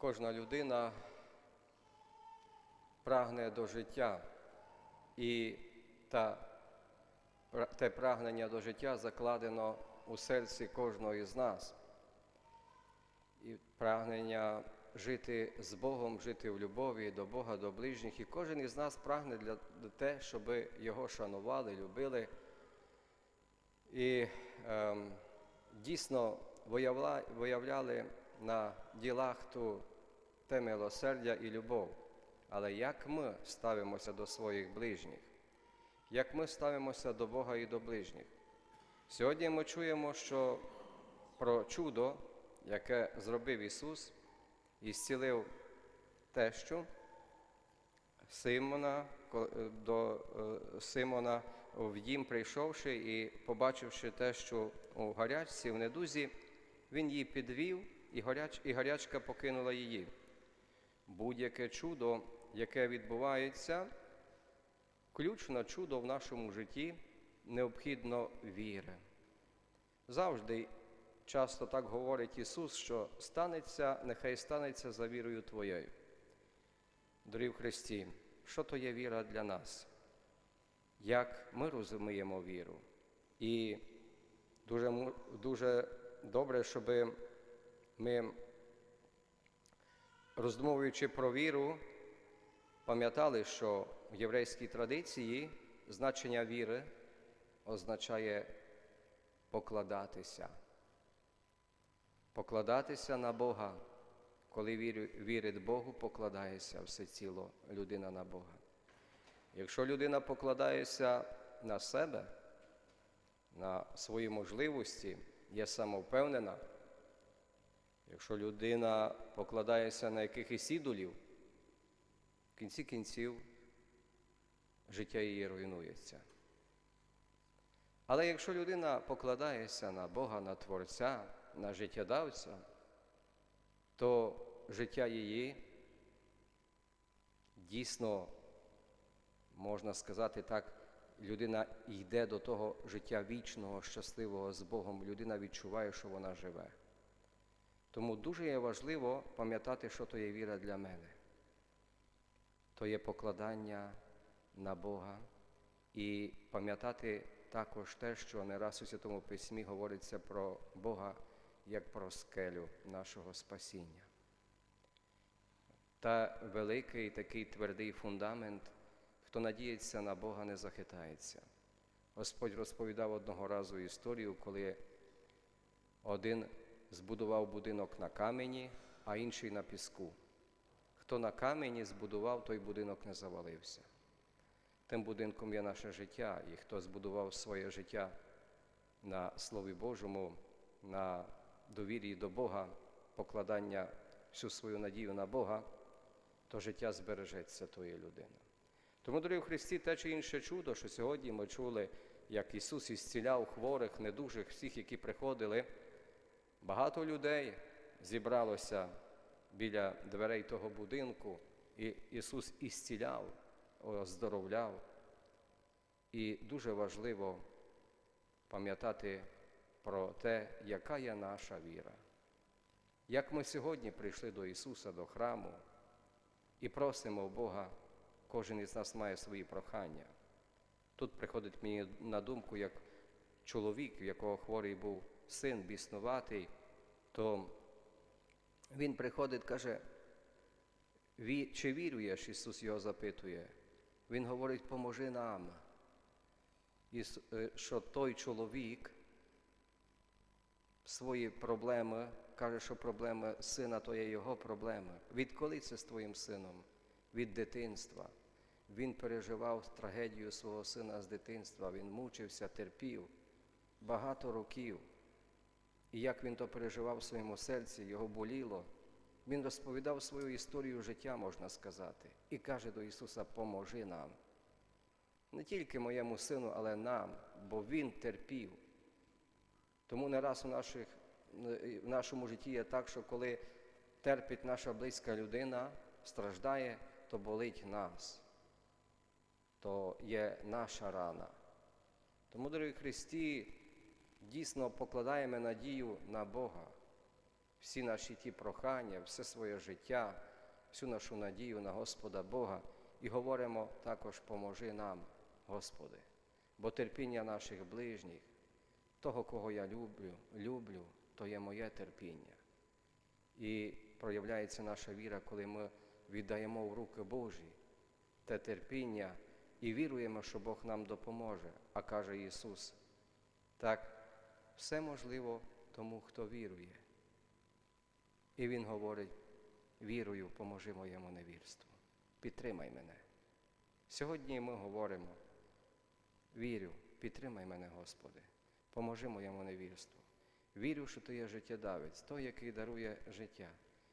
кожна людина прагне до життя, і та, те прагнення до життя закладено у серці кожного із нас. І прагнення жити з Богом, жити в любові до Бога, до ближніх. І кожен із нас прагне для те, щоб його шанували, любили. І ем, дійсно виявля, виявляли на ділах ту те милосердя і любов. Але як ми ставимося до своїх ближніх, як ми ставимося до Бога і до ближніх? Сьогодні ми чуємо, що про чудо, яке зробив Ісус, і зцілив тещу Симона, е, до е, Симона в дім прийшовши і побачивши те, що у гарячці, в недузі, він її підвів, і, гаряч, і гарячка покинула її. Будь-яке чудо, яке відбувається, ключ на чудо в нашому житті необхідно віри. Завжди часто так говорить Ісус, що станеться, нехай станеться за вірою Твоєю. Дорогі в Христі, що то є віра для нас? Як ми розуміємо віру? І дуже, дуже добре, щоб ми, роздумовуючи про віру, пам'ятали, що в єврейській традиції значення віри означає покладатися. Покладатися на Бога. Коли вірить Богу, покладається все ціло людина на Бога. Якщо людина покладається на себе, на свої можливості, є самовпевнена, якщо людина покладається на якихось ідолів, в кінці кінців життя її руйнується. Але якщо людина покладається на Бога, на Творця, на життєдавця, то життя її дійсно, можна сказати так, людина йде до того життя вічного, щасливого з Богом, людина відчуває, що вона живе. Тому дуже є важливо пам'ятати, що то є віра для мене. То є покладання на Бога і пам'ятати також те, що не раз у Святому Письмі говориться про Бога як про скелю нашого спасіння. Та великий такий твердий фундамент, хто надіється на Бога, не захитається. Господь розповідав одного разу історію, коли один збудував будинок на камені, а інший на піску. Хто на камені збудував, той будинок не завалився. Тим будинком є наше життя, і хто збудував своє життя на Слові Божому, на довір'ї до Бога, покладання всю свою надію на Бога, то життя збережеться тої людини. Тому, дорогі в Христі, те чи інше чудо, що сьогодні ми чули, як Ісус ісціляв хворих, недужих, всіх, які приходили, багато людей зібралося біля дверей того будинку, і Ісус ісціляв, оздоровляв. І дуже важливо пам'ятати про те, яка є наша віра. Як ми сьогодні прийшли до Ісуса, до храму і просимо Бога, кожен із нас має свої прохання. Тут приходить мені на думку, як чоловік, в якого хворий був син біснуватий, то він приходить, каже, чи віруєш? Ісус його запитує. Він говорить, поможи нам. Е, що той чоловік свої проблеми, каже, що проблеми сина то є його проблеми. Відколи це з твоїм сином? Від дитинства. Він переживав трагедію свого сина з дитинства, він мучився, терпів багато років. І як він то переживав в своєму серці, його боліло. Він розповідав свою історію життя, можна сказати, і каже до Ісуса: Поможи нам. Не тільки моєму сину, але нам, бо Він терпів. Тому не раз у наших, в нашому житті є так, що коли терпить наша близька людина, страждає, то болить нас, то є наша рана. Тому, дорогі Христі, дійсно покладаємо надію на Бога. всі наші ті прохання, все своє життя, всю нашу надію на Господа Бога і говоримо також поможи нам, Господи, бо терпіння наших ближніх, того, кого я люблю, люблю, то є моє терпіння. І проявляється наша віра, коли ми віддаємо в руки Божі те терпіння і віруємо, що Бог нам допоможе. А каже Ісус, так, все можливо тому, хто вірує. І Він говорить, вірую, поможи моєму невірству. Підтримай мене. Сьогодні ми говоримо, вірю, підтримай мене, Господи, поможи моєму невірству. Вірю, що ти є життєдавець, той, який дарує життя,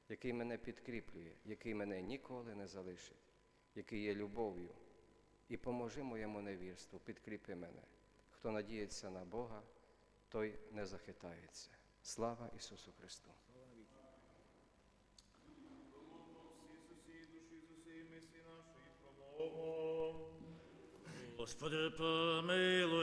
який мене підкріплює, який мене ніколи не залишить, який є любов'ю. І поможи моєму невірству, підкріпи мене. Хто надіється на Бога, той не захитається. Слава Ісусу Христу! Господи, помилуй.